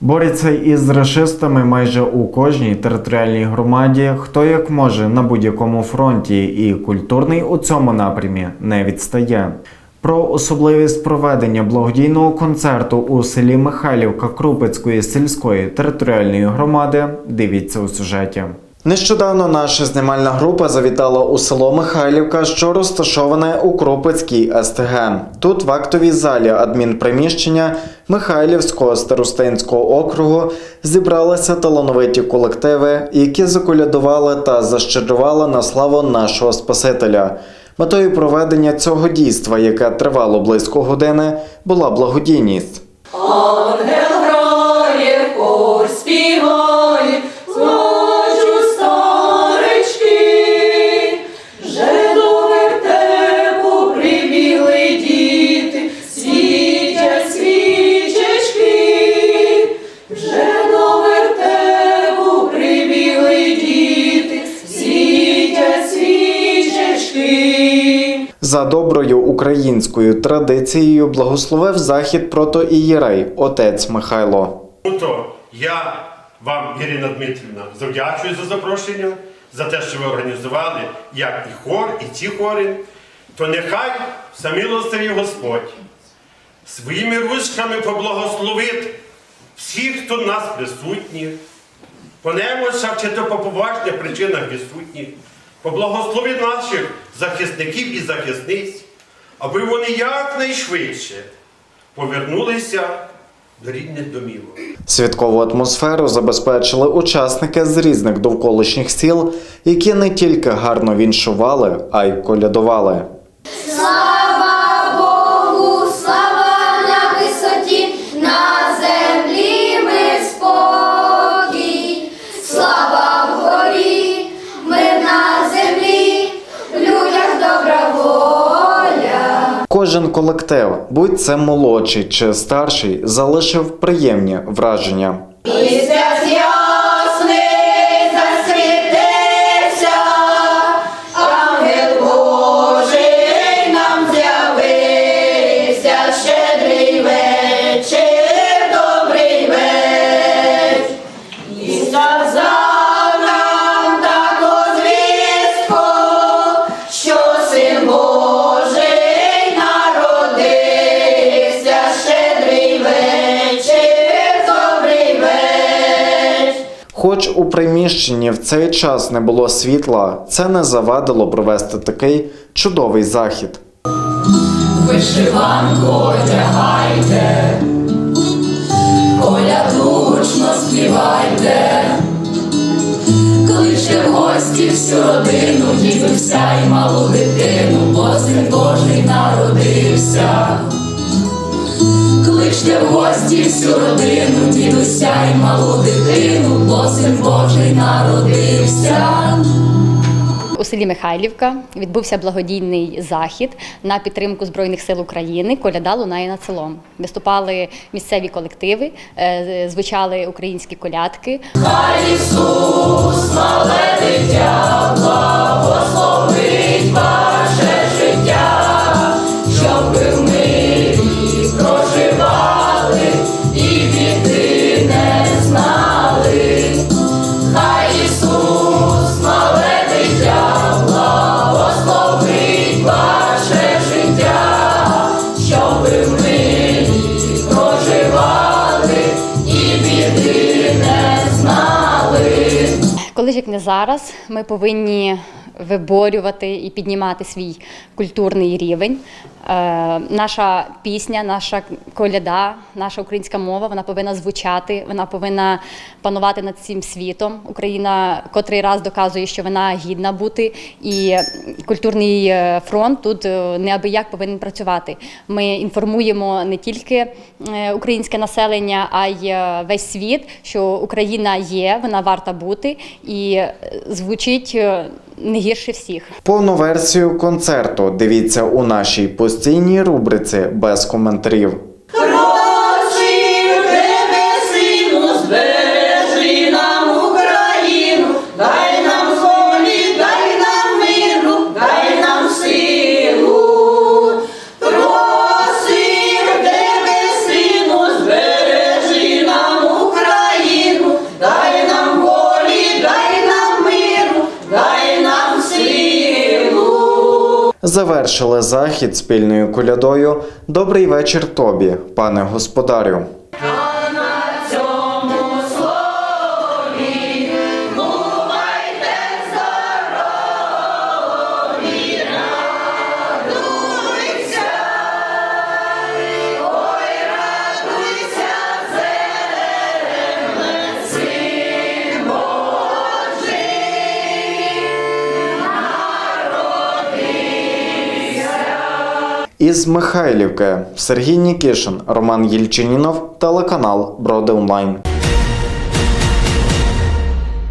Бореться із рашистами майже у кожній територіальній громаді, хто як може на будь-якому фронті, і культурний у цьому напрямі не відстає. Про особливість проведення благодійного концерту у селі Михайлівка Крупицької сільської територіальної громади дивіться у сюжеті. Нещодавно наша знімальна група завітала у село Михайлівка, що розташоване у Крупицькій СТГ. Тут в актовій залі адмінприміщення Михайлівського старостинського округу зібралися талановиті колективи, які заколядували та защедрували на славу нашого Спасителя. Метою проведення цього дійства, яке тривало близько години, була благодійність. Ангел грає, співає, За доброю українською традицією благословив захід протоієрей отець Михайло. Я вам, Ірина Дмитрівна, завдячую за запрошення, за те, що ви організували як і хор, і ці хори. То нехай самілостивий Господь своїми ручками поблагословить всіх, хто в нас присутні, по немощах чи то по поважних причинах відсутні, поблагословить наших захисників і захисниць, аби вони якнайшвидше повернулися до рідних домівок. Святкову атмосферу забезпечили учасники з різних довколишніх сіл, які не тільки гарно віншували, а й колядували. Слава Кожен колектив, будь це молодший чи старший, залишив приємні враження. Хоч у приміщенні в цей час не було світла, це не завадило провести такий чудовий захід. Вишиванку одягайте, колядучно співайте, кличте в гості всю родину, дідуся і малу дитину, бо син Божий народився. Кличте в гості всю родину, дідуся і малу дитину, бо син Божий народився. У селі Михайлівка відбувся благодійний захід на підтримку Збройних сил України. Коляда лунає над селом. Виступали місцеві колективи, е, звучали українські колядки. Хай Ісус, мале дитя, благословить Коли ж як не зараз, ми повинні виборювати і піднімати свій культурний рівень. Е, наша пісня, наша коляда, наша українська мова вона повинна звучати, вона повинна панувати над цим світом. Україна котрий раз доказує, що вона гідна бути, і культурний е, фронт тут е, неабияк повинен працювати. Ми інформуємо не тільки українське населення, а й весь світ, що Україна є, вона варта бути і звучить не гірше всіх. Повну версію концерту дивіться у нашій постійній рубриці без коментарів. Просив тебе, сину, збережи нам Україну, дай Завершили захід спільною колядою Добрий вечір тобі, пане господарю. Із Михайлівки Сергій Нікішин, Роман Єльчинінов, телеканал Броди Онлайн.